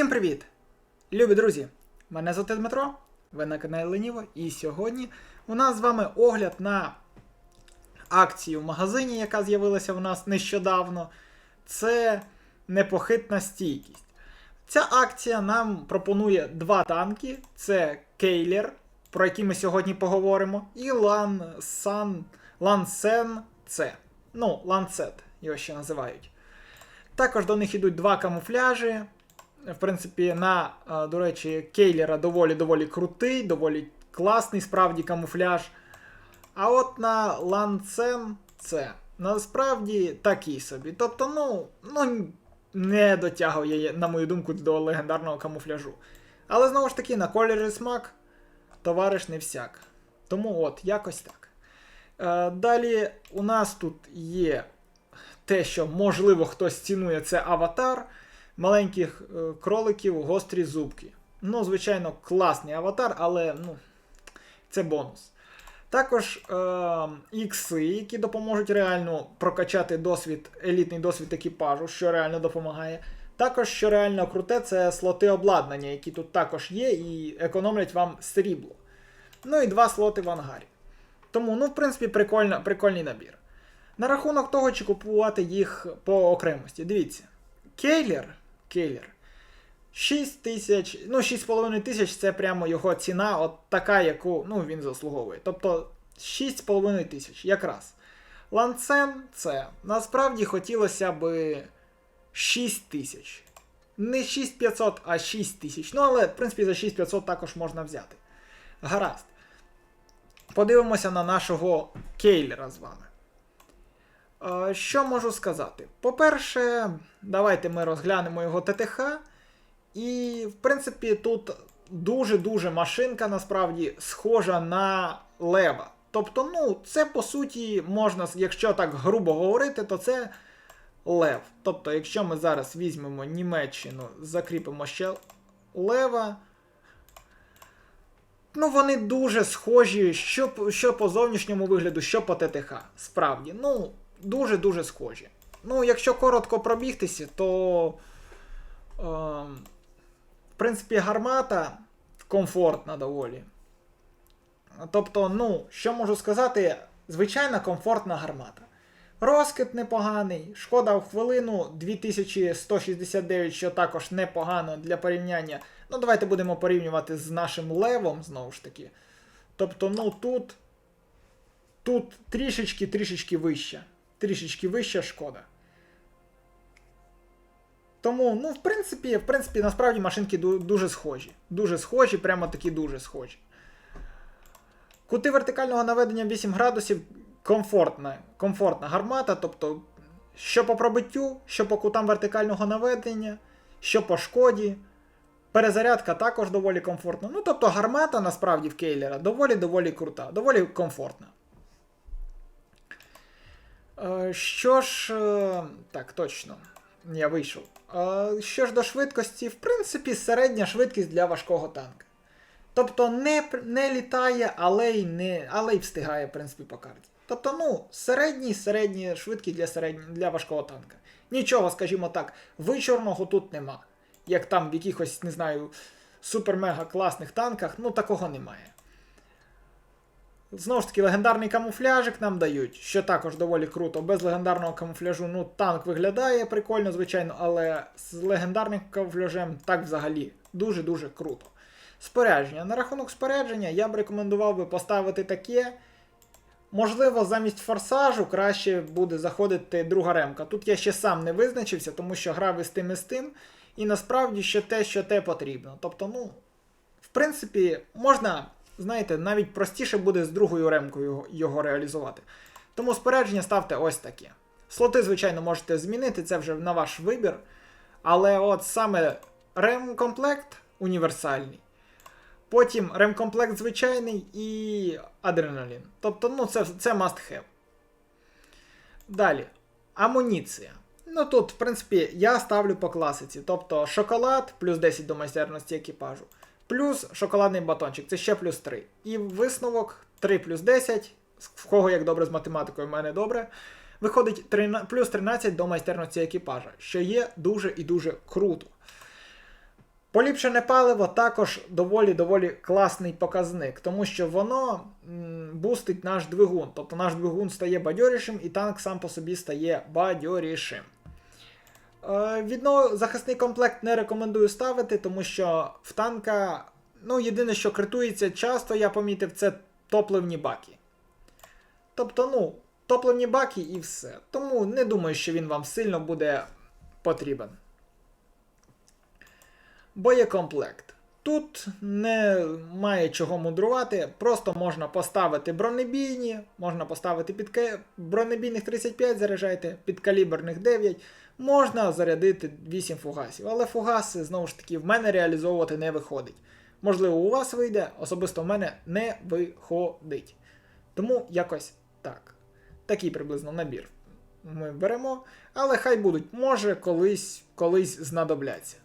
Всім привіт! Любі друзі! Мене звати Дмитро, ви на каналі Леніво, і сьогодні у нас з вами огляд на акцію в магазині, яка з'явилася в нас нещодавно. Це непохитна стійкість. Ця акція нам пропонує два танки: це Кейлер, про який ми сьогодні поговоримо, і Лансан, Лансен С. Ну, Ланцет, його ще називають. Також до них йдуть два камуфляжі. В принципі, на, е, до речі, Кейлера доволі доволі крутий, доволі класний справді камуфляж. А от на Ланцен це насправді такий собі. Тобто, ну, ну не дотягує, на мою думку, до легендарного камуфляжу. Але знову ж таки, на колір смак товариш не всяк. Тому от, якось так. Е, далі у нас тут є те, що можливо хтось цінує, це аватар маленьких е, кроликів, гострі зубки. Ну, звичайно, класний аватар, але ну, це бонус. Також е, ікси, які допоможуть реально прокачати досвід, елітний досвід екіпажу, що реально допомагає. Також, що реально круте, це слоти обладнання, які тут також є, і економлять вам срібло. Ну і два слоти в ангарі. Тому, ну, в принципі, прикольно, прикольний набір. На рахунок того, чи купувати їх по окремості. Дивіться. Кейлер. Кейлер. 6 тисяч, ну 6,5 тисяч це прямо його ціна, от така, яку ну, він заслуговує. Тобто 6,5 тисяч, якраз. Ланцен це насправді хотілося б 6 тисяч. Не 6500, а 6 тисяч. Ну, але, в принципі, за 6500 також можна взяти. Гаразд. Подивимося на нашого кейлера з вами. Е, Що можу сказати? По-перше, давайте ми розглянемо його ТТХ. І, в принципі, тут дуже-дуже машинка насправді схожа на лева. Тобто, ну, це по суті можна, якщо так грубо говорити, то це лев. Тобто, якщо ми зараз візьмемо Німеччину, закріпимо ще лева. Ну, вони дуже схожі, що, що по зовнішньому вигляду, що по ТТХ. Справді. Ну, дуже-дуже схожі. Ну, якщо коротко пробігтися, то. Ем, в принципі, гармата комфортна доволі. Тобто, ну, що можу сказати, звичайна комфортна гармата. Розкид непоганий, шкода в хвилину 2169, що також непогано для порівняння. Ну, давайте будемо порівнювати з нашим левом, знову ж таки. Тобто, ну тут. Тут трішечки трішечки вища. Трішечки вища шкода. Тому, ну, в принципі, в принципі, насправді машинки дуже схожі. Дуже схожі, прямо такі дуже схожі. Кути вертикального наведення 8 градусів комфортна, комфортна гармата, тобто, що по пробиттю, що по кутам вертикального наведення, що по шкоді. Перезарядка також доволі комфортна. Ну, тобто гармата насправді в Кейлера доволі-доволі крута, доволі комфортна. Е, Що ж, е, так, точно. Я вийшов. Е, Що ж до швидкості, в принципі, середня швидкість для важкого танка. Тобто не, не літає, але й не, але й встигає, в принципі, по карті. Тобто, ну, середній, середній швидкість для, середній, для важкого танка. Нічого, скажімо так, вичорного тут нема. Як там в якихось, не знаю, супер-мега класних танках, ну такого немає. Знову ж таки, легендарний камуфляжик нам дають, що також доволі круто. Без легендарного камуфляжу, ну, танк виглядає прикольно, звичайно, але з легендарним камуфляжем так взагалі дуже-дуже круто. Спорядження. На рахунок спорядження я б рекомендував би поставити таке. Можливо, замість форсажу краще буде заходити друга ремка. Тут я ще сам не визначився, тому що грав із тим і з тим. І насправді що те, що те потрібно. Тобто, ну, в принципі, можна, знаєте, навіть простіше буде з другою ремкою його, реалізувати. Тому спорядження ставте ось таке. Слоти, звичайно, можете змінити, це вже на ваш вибір. Але от саме ремкомплект універсальний. Потім ремкомплект звичайний і адреналін. Тобто, ну, це, це must have. Далі. Амуніція. Ну тут, в принципі, я ставлю по класиці. Тобто шоколад плюс 10 до майстерності екіпажу. Плюс шоколадний батончик, це ще плюс 3. І висновок 3 плюс 10. В кого як добре з математикою, в мене добре. Виходить 13, плюс 13 до майстерності екіпажа, що є дуже і дуже круто. Поліпшене паливо також доволі-доволі класний показник, тому що воно бустить наш двигун. Тобто наш двигун стає бадьорішим і танк сам по собі стає бадьорішим. Е, Відно захисний комплект не рекомендую ставити, тому що в танка, ну, єдине, що критується часто, я помітив, це топливні баки. Тобто, ну, топливні баки і все. Тому не думаю, що він вам сильно буде потрібен. Боєкомплект. Тут немає чого мудрувати, просто можна поставити бронебійні, можна поставити під бронебійних 35, заряджайте, підкаліберних 9, можна зарядити 8 фугасів, але фугаси, знову ж таки, в мене реалізовувати не виходить. Можливо, у вас вийде, особисто в мене не виходить. Тому якось так. Такий приблизно набір ми беремо, але хай будуть, може колись, колись знадобляться.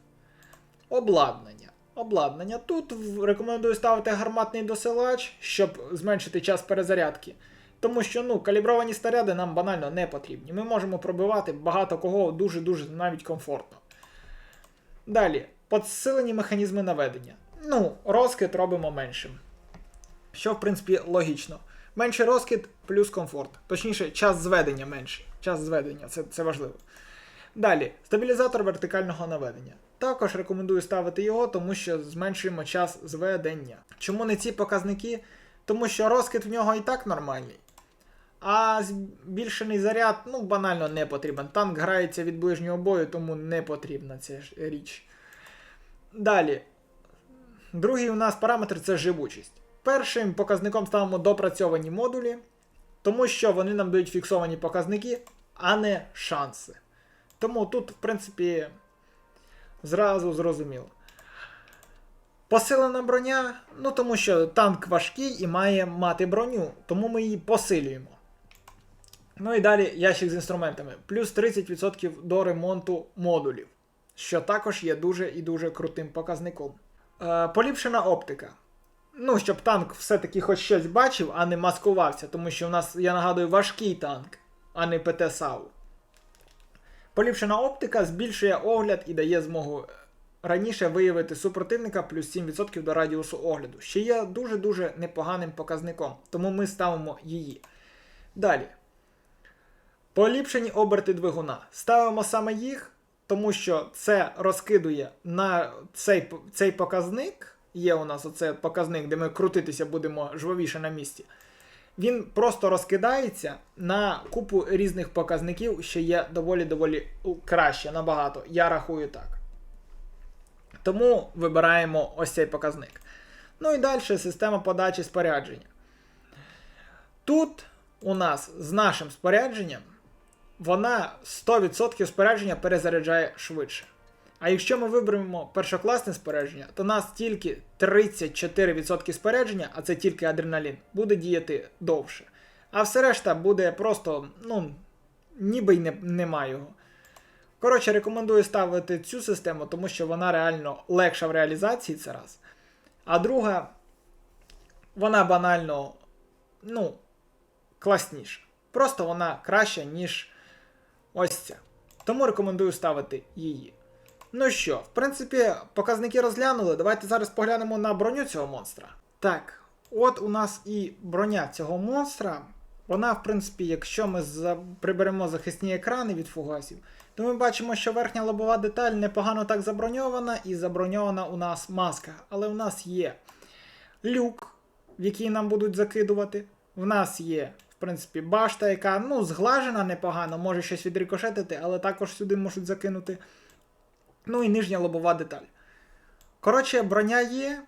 Обладнання. Обладнання. Тут рекомендую ставити гарматний досилач, щоб зменшити час перезарядки. Тому що ну, калібровані снаряди нам банально не потрібні. Ми можемо пробивати багато кого дуже-дуже навіть комфортно. Далі, підсилені механізми наведення. Ну, розкид робимо меншим. Що, в принципі, логічно. Менший розкид плюс комфорт. Точніше, час зведення менший. Час зведення, це, це важливо. Далі, стабілізатор вертикального наведення. Також рекомендую ставити його, тому що зменшуємо час зведення. Чому не ці показники? Тому що розкид в нього і так нормальний. А збільшений заряд, ну, банально не потрібен. Танк грається від ближнього бою, тому не потрібна ця річ. Далі. Другий у нас параметр це живучість. Першим показником ставимо допрацьовані модулі, тому що вони нам дають фіксовані показники, а не шанси. Тому тут, в принципі, зразу зрозуміло. Посилена броня, ну тому що танк важкий і має мати броню, тому ми її посилюємо. Ну і далі ящик з інструментами. Плюс 30% до ремонту модулів, що також є дуже і дуже крутим показником. Е, поліпшена оптика. Ну, щоб танк все-таки хоч щось бачив, а не маскувався, тому що в нас, я нагадую, важкий танк, а не ПТ САУ. Поліпшена оптика збільшує огляд і дає змогу раніше виявити супротивника плюс 7% до радіусу огляду, що є дуже-дуже непоганим показником, тому ми ставимо її. Далі. Поліпшені оберти двигуна. Ставимо саме їх, тому що це розкидує на цей, цей показник. Є у нас оце показник, де ми крутитися будемо жвавіше на місці. Він просто розкидається на купу різних показників, що є доволі-доволі краще, набагато. Я рахую так. Тому вибираємо ось цей показник. Ну і далі система подачі спорядження. Тут у нас з нашим спорядженням вона 100% спорядження перезаряджає швидше. А якщо ми виберемо першокласне спорядження, то нас тільки 34% спорядження, а це тільки адреналін, буде діяти довше. А все решта буде просто, ну, ніби й не, нема його. Коротше, рекомендую ставити цю систему, тому що вона реально легша в реалізації це раз. А друга, вона банально, ну, класніша. Просто вона краща, ніж ось ця. Тому рекомендую ставити її. Ну що, в принципі, показники розглянули. Давайте зараз поглянемо на броню цього монстра. Так, от у нас і броня цього монстра. Вона, в принципі, якщо ми за... приберемо захисні екрани від фугасів, то ми бачимо, що верхня лобова деталь непогано так заброньована, і заброньована у нас маска. Але у нас є люк, в який нам будуть закидувати. В нас є, в принципі, башта, яка ну, зглажена непогано, може щось відрикошетити, але також сюди можуть закинути. Ну і нижня лобова деталь. Коротше, броня є,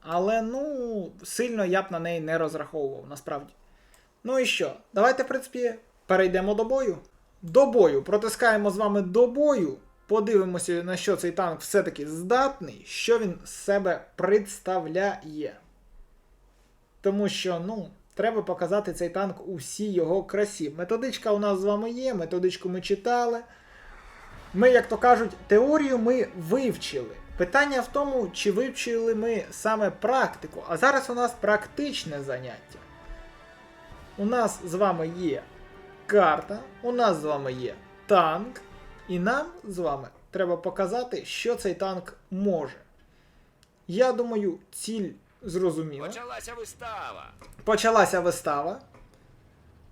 але ну, сильно я б на неї не розраховував, насправді. Ну і що? Давайте, в принципі, перейдемо до бою. До бою. Протискаємо з вами до бою. Подивимося, на що цей танк все-таки здатний, що він з себе представляє. Тому що, ну, треба показати цей танк у всій його красі. Методичка у нас з вами є, методичку ми читали. Ми, як то кажуть, теорію ми вивчили. Питання в тому, чи вивчили ми саме практику. А зараз у нас практичне заняття. У нас з вами є карта, у нас з вами є танк, і нам з вами треба показати, що цей танк може. Я думаю, ціль зрозуміла. Почалася вистава. Почалася вистава.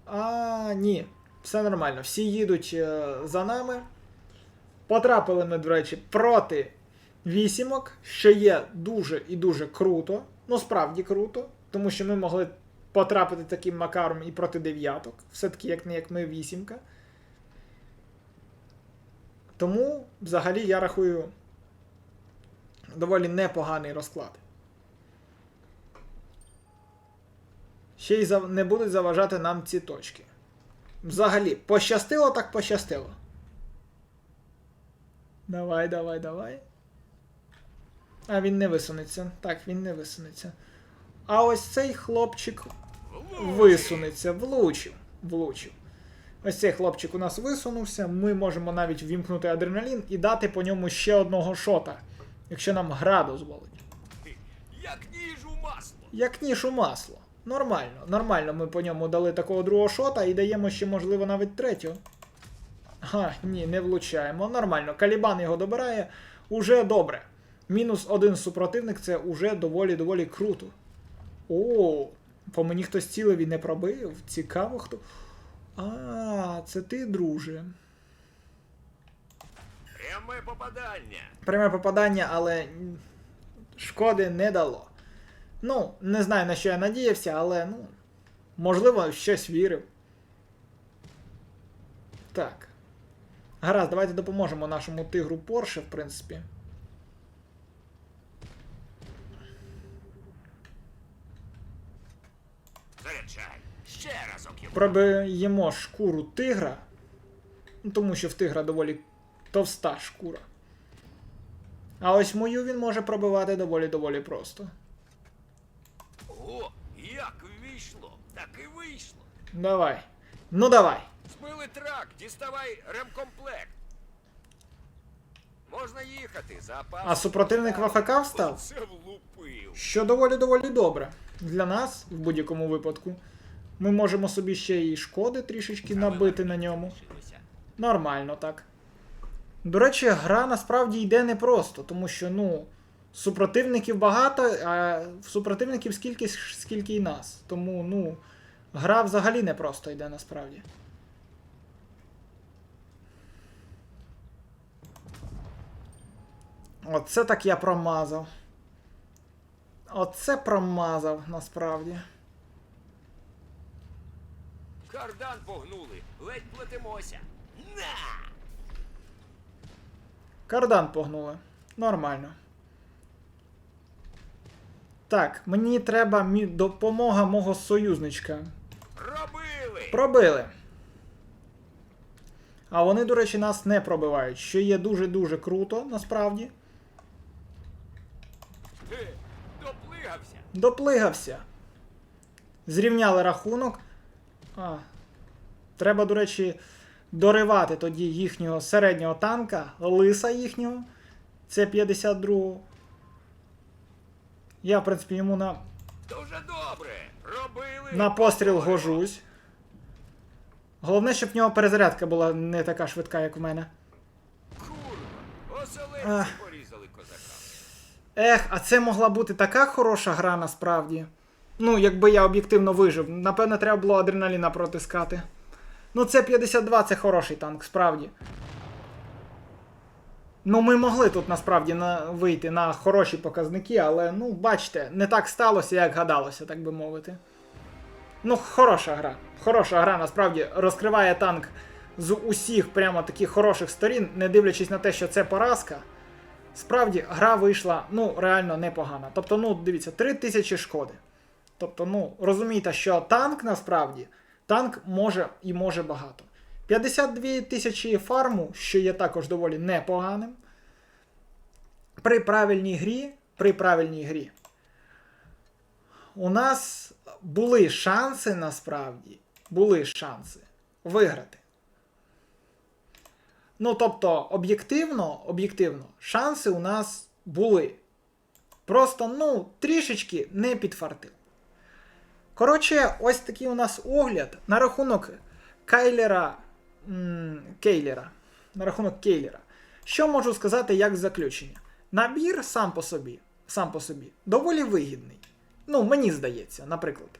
А, ні, все нормально. Всі їдуть е, за нами. Потрапили ми, до речі, проти вісімок, що є дуже і дуже круто. Ну, справді круто, тому що ми могли потрапити таким макаром і проти дев'яток. Все-таки, як не як ми вісімка. Тому, взагалі, я рахую доволі непоганий розклад. Ще й не будуть заважати нам ці точки. Взагалі, пощастило так пощастило. Давай, давай, давай. А він не висунеться. Так, він не висунеться. А ось цей хлопчик висунеться, влучив. Влучив. Ось цей хлопчик у нас висунувся. Ми можемо навіть ввімкнути адреналін і дати по ньому ще одного шота, якщо нам гра дозволить. Як ніж у масло. Як ніж у масло. Нормально, нормально ми по ньому дали такого другого шота і даємо ще, можливо, навіть третього. Ха, ні, не влучаємо. Нормально. Калібан його добирає. Уже добре. Мінус один супротивник це уже доволі-доволі круто. О, по мені хтось цілив і не пробив. Цікаво хто. А, це ти, друже. Пряме попадання. Пряме попадання, але шкоди не дало. Ну, не знаю на що я надіявся, але ну. Можливо, щось вірив. Так. Гаразд, давайте допоможемо нашому тигру Порше, в принципі. Ще разок йому. Пробиємо шкуру тигра. Ну, тому що в тигра доволі товста шкура. А ось мою він може пробивати доволі-доволі просто. О, як вийшло, так і вийшло. Давай. Ну давай. Змили трак, діставай ремкомплект. Можна їхати, запас. А супротивник в АФК встав? Оце влупив. Що доволі доволі добре. Для нас, в будь-якому випадку, ми можемо собі ще і шкоди трішечки набити на ньому. Нормально так. До речі, гра насправді йде непросто, тому що, ну, супротивників багато, а супротивників скільки, скільки і нас. Тому, ну, гра взагалі непросто йде насправді. Оце так я промазав. Оце промазав насправді. Кардан погнули, ледь плетемося. На! Кардан погнули. Нормально. Так, мені треба допомога мого союзничка. Робили! Пробили. А вони, до речі, нас не пробивають, що є дуже-дуже круто, насправді. Доплигався. Доплигався. Зрівняли рахунок. А. Треба, до речі, доривати тоді їхнього середнього танка, лиса їхнього. Це 52-го. Я, в принципі, йому на, Дуже добре. Робили. на постріл гожусь. Головне, щоб в нього перезарядка була не така швидка, як в мене. Курва, оселедці порізали козака. Ех, а це могла бути така хороша гра насправді. Ну, якби я об'єктивно вижив. Напевно, треба було адреналіна протискати. Ну, це 52 це хороший танк, справді. Ну, ми могли тут насправді на, вийти на хороші показники, але, ну, бачите, не так сталося, як гадалося, так би мовити. Ну, хороша гра. Хороша гра, насправді, розкриває танк з усіх прямо таких хороших сторін, не дивлячись на те, що це поразка. Справді, гра вийшла, ну, реально непогана. Тобто, ну, дивіться, 3000 шкоди. Тобто, ну, розумієте, що танк насправді, танк може і може багато. 52 тисячі фарму, що є також доволі непоганим. При правильній грі, при правильній грі. У нас були шанси насправді, були шанси виграти. Ну, тобто, об'єктивно, об'єктивно, шанси у нас були. Просто, ну, трішечки не підфартив. Коротше, ось такий у нас огляд на рахунок Кайлера. м, Кейлера. На рахунок Кейлера. Що можу сказати як заключення? Набір сам по собі. сам по собі доволі вигідний. Ну, мені здається, наприклад.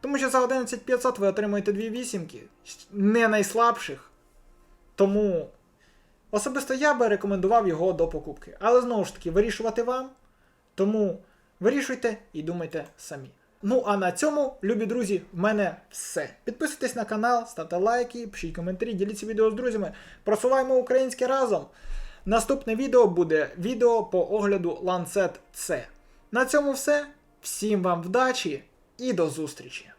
Тому що за 11500 ви отримуєте дві вісімки, не найслабших. Тому особисто я би рекомендував його до покупки. Але знову ж таки, вирішувати вам. Тому вирішуйте і думайте самі. Ну а на цьому, любі друзі, в мене все. Підписуйтесь на канал, ставте лайки, пишіть коментарі, діліться відео з друзями. Просуваємо українське разом. Наступне відео буде відео по огляду Lancet C. На цьому все. Всім вам вдачі і до зустрічі!